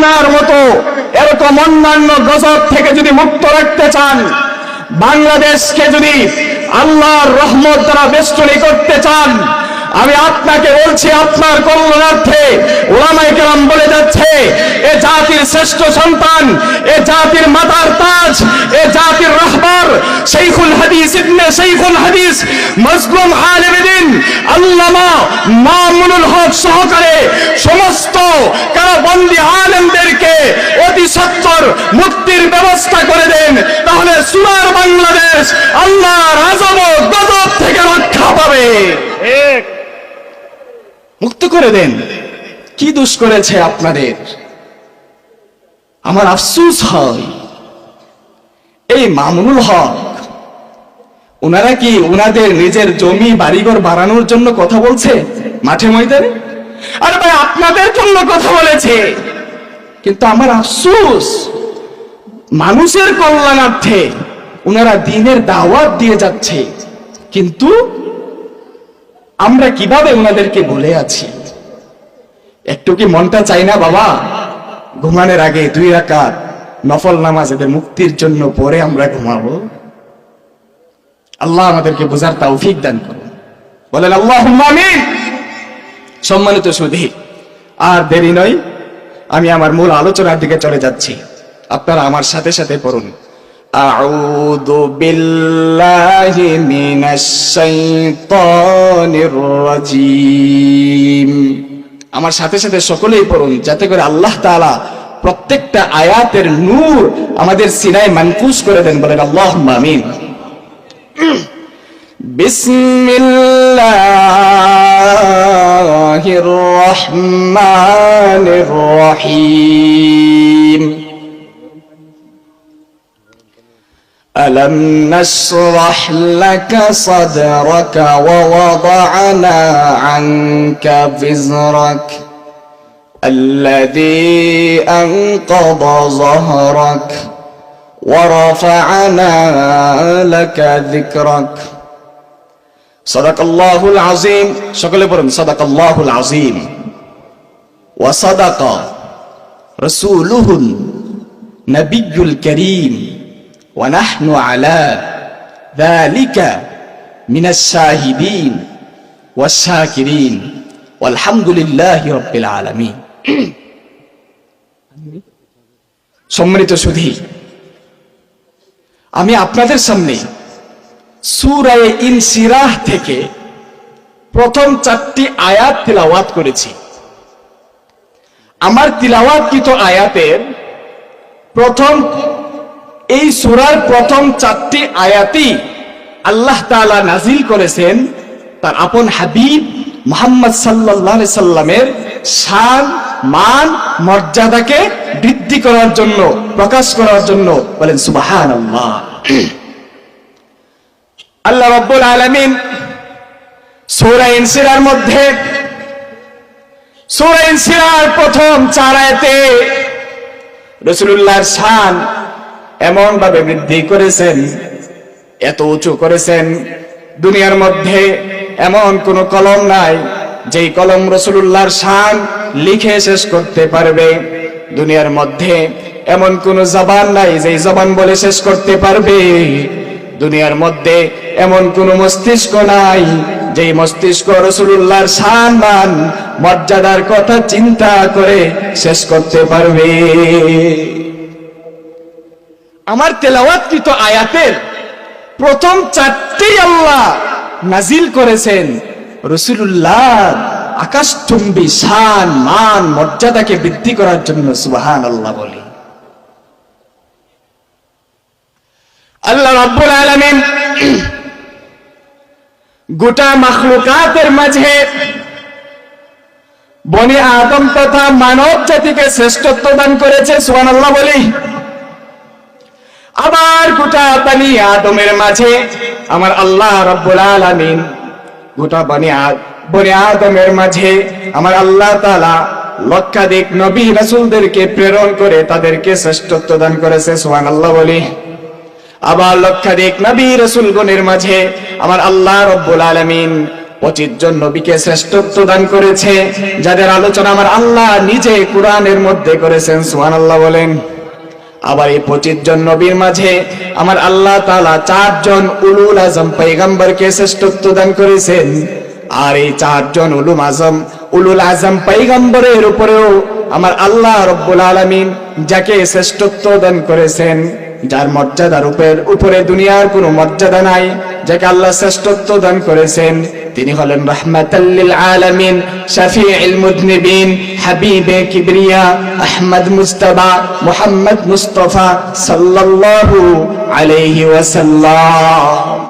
করোনার মতো এরকম অন্যান্য গজব থেকে যদি মুক্ত রাখতে চান, বাংলাদেশকে যদি আল্লাহর রহমত দ্বারা বেষ্টনী করতে চান আমি আপনাকে বলছি, আপনার কল্যাণার্থে ওলামাই কেরাম বলে যাচ্ছে, এ জাতির শ্রেষ্ঠ সন্তান, এ জাতির মাতার তাজ, এ জাতির রহবার সেইখুল হাদিস ইবনে সেইখুল হাদিস, মজলুম আলেমিন আল্লামা মামুনুল হক সহকারে সমস্ত কারাবন্দি আলেমদেরকে অতি সত্তর মুক্তির ব্যবস্থা করে দেন। তাহলে সুনার বাংলাদেশ আল্লাহর আজমত গজব থেকে রক্ষা পাবে। মুক্ত করে দেন। কি দোষ করেছে আপনাদের? আমার আফসুস হয়। এই মামুনুল হক, ওনারা কি ওনাদের নিজের জমি, বাড়িঘর বাড়ানোর জন্য কথা বলছে? মাঠে ময়দানে? আরে ভাই, আপনাদের জন্য কথা বলেছে। কিন্তু আমার আফসুস, মানুষের কল্যাণার্থে ওনারা দিনের দাওয়াত দিয়ে যাচ্ছে। কিন্তু আমরা কীভাবে ওনাদেরকে বলে আছি? একটু কি মনটা চাই না বাবা? ঘুমানোর আগে দুই রাকাত নফল নামাজ এদের মুক্তির জন্য পরে আমরা ঘুমাবো। আল্লাহ আমাদেরকে বোঝার তৌফিক দান করুন। বলেন আল্লাহ সম্মানিত সুধী, আর দেরি নয়, আমি আমার মূল আলোচনার দিকে চলে যাচ্ছি। আপনারা আমার সাথে সাথে পড়ুন। أعوذ بالله من الشيطان الرجيم আমার সাথে সাথে সকলেই পড়ুন যাতে করে আল্লাহ তাআলা প্রত্যেকটা আয়াতের নূর আমাদের সিনায় মানকুশ করে দেন বলেন আল্লাহ আমিন بسم الله الرحمن ألم نشرح لك صدرك ووضعنا عنك وزرك الذي أنقض ظهرك ورفعنا لك ذكرك صدق الله العظيم. شكرا برم صدق الله العظيم. وصدق رسوله النبي الكريم. ونحن على ذلك من الشاهدين والشاكرين والحمد لله رب العالمين সম্মানিত সুধী আমি আপনাদের সামনে সুরায়ে ইনসিরাহ থেকে প্রথম চারটি আয়াত তিলাওয়াত করেছি আমার তিলাওয়াতকৃত আয়াতের প্রথম এই সুরার প্রথম চারটি আয়াতই আল্লাহ তাআলা নাজিল করেছেন তার আপন হাবিব মোহাম্মদ সাল্লাল্লাহু সাল্লামের শান, মান, মর্যাদাকে বৃদ্ধি করার জন্য, প্রকাশ করার জন্য বলেন সুবহানাল্লাহ। আল্লাহ রাব্বুল আলামিন সূরা ইনসিরার মধ্যে সূরা ইনসিরার প্রথম চার আয়াতে রাসূলুল্লাহর শান এমন ভাবে বৃদ্ধি করেছেন, এত উঁচু করেছেন, দুনিয়ার মধ্যে এমন কোন কলম নাই, যেই কলম রসুল্লাহর শান লিখে শেষ করতে পারবে। দুনিয়ার মধ্যে এমন কোন জবান নাই, যেই জবান বলে শেষ করতে পারবে। দুনিয়ার মধ্যে এমন কোন মস্তিষ্ক নাই, যেই মস্তিষ্ক রসুল্লাহর শান মান, মর্যাদার কথা চিন্তা করে শেষ করতে পারবে। আমার তেলাওয়াতকৃত আয়াতের প্রথম চারটি আল্লাহ নাজিল করেছেন। রসুল্লাহ আকাশচুম্বী শান, মান, মর্যাদাকে বৃদ্ধি করার জন্য সুবাহান আল্লাহ বলি। আল্লাহ রাব্বুল আলামিন গোটা মাখলুকাতের মাঝে বনি আদম তথা মানব জাতিকে শ্রেষ্ঠত্ব দান করেছে, সুবহানাল্লাহ বলি। আবার গোটা বানি আদমের মাঝে। আমার আল্লাহ রব্বুল আলামিন গোটা বানি বনি আদমের মাঝে আমার আল্লাহ তাআলা লক্ষাধিক নবী রাসূলদেরকে প্রেরণ করে তাদেরকে শ্রেষ্ঠত্ব দান করেছে, সুবহানাল্লাহ বলি। আবার লক্ষাধিক নবী রাসূলগণের মাঝে আমার আল্লাহ রব্বুল আলামিন পঁচিশ জন নবীকে শ্রেষ্ঠত্ব দান করেছে, যাদের আলোচনা আমার আল্লাহ নিজে কোরআনের মধ্যে করেছেন সুহান আল্লাহ বলেন। আবার এই পঁচিশ জন নবীর মাঝে আমার আল্লাহ তালা চারজন উলুল আজম পৈগম্বরকে শ্রেষ্ঠত্ব দান করেছেন। আর এই চারজন উলুম আজম, উলুল আজম পৈগম্বরের উপরেও আমার আল্লাহ রব্বুল আলমিন যাকে শ্রেষ্ঠত্ব দান করেছেন। যার মর্যাদা রূপের উপরে দুনিয়ার কোনো মর্যাদা নাই, যাকে আল্লাহ শ্রেষ্ঠত্ব দান করেছেন, তিনি হলেন রহমাতাল্লিল আলামিন শাফিউল মুদনিবিন হাবিবে কিবরিয়া, আহমদ মুস্তাফা মুহাম্মদ মুস্তাফা সাল্লাল্লাহু আলাইহি ওয়াসাল্লাম।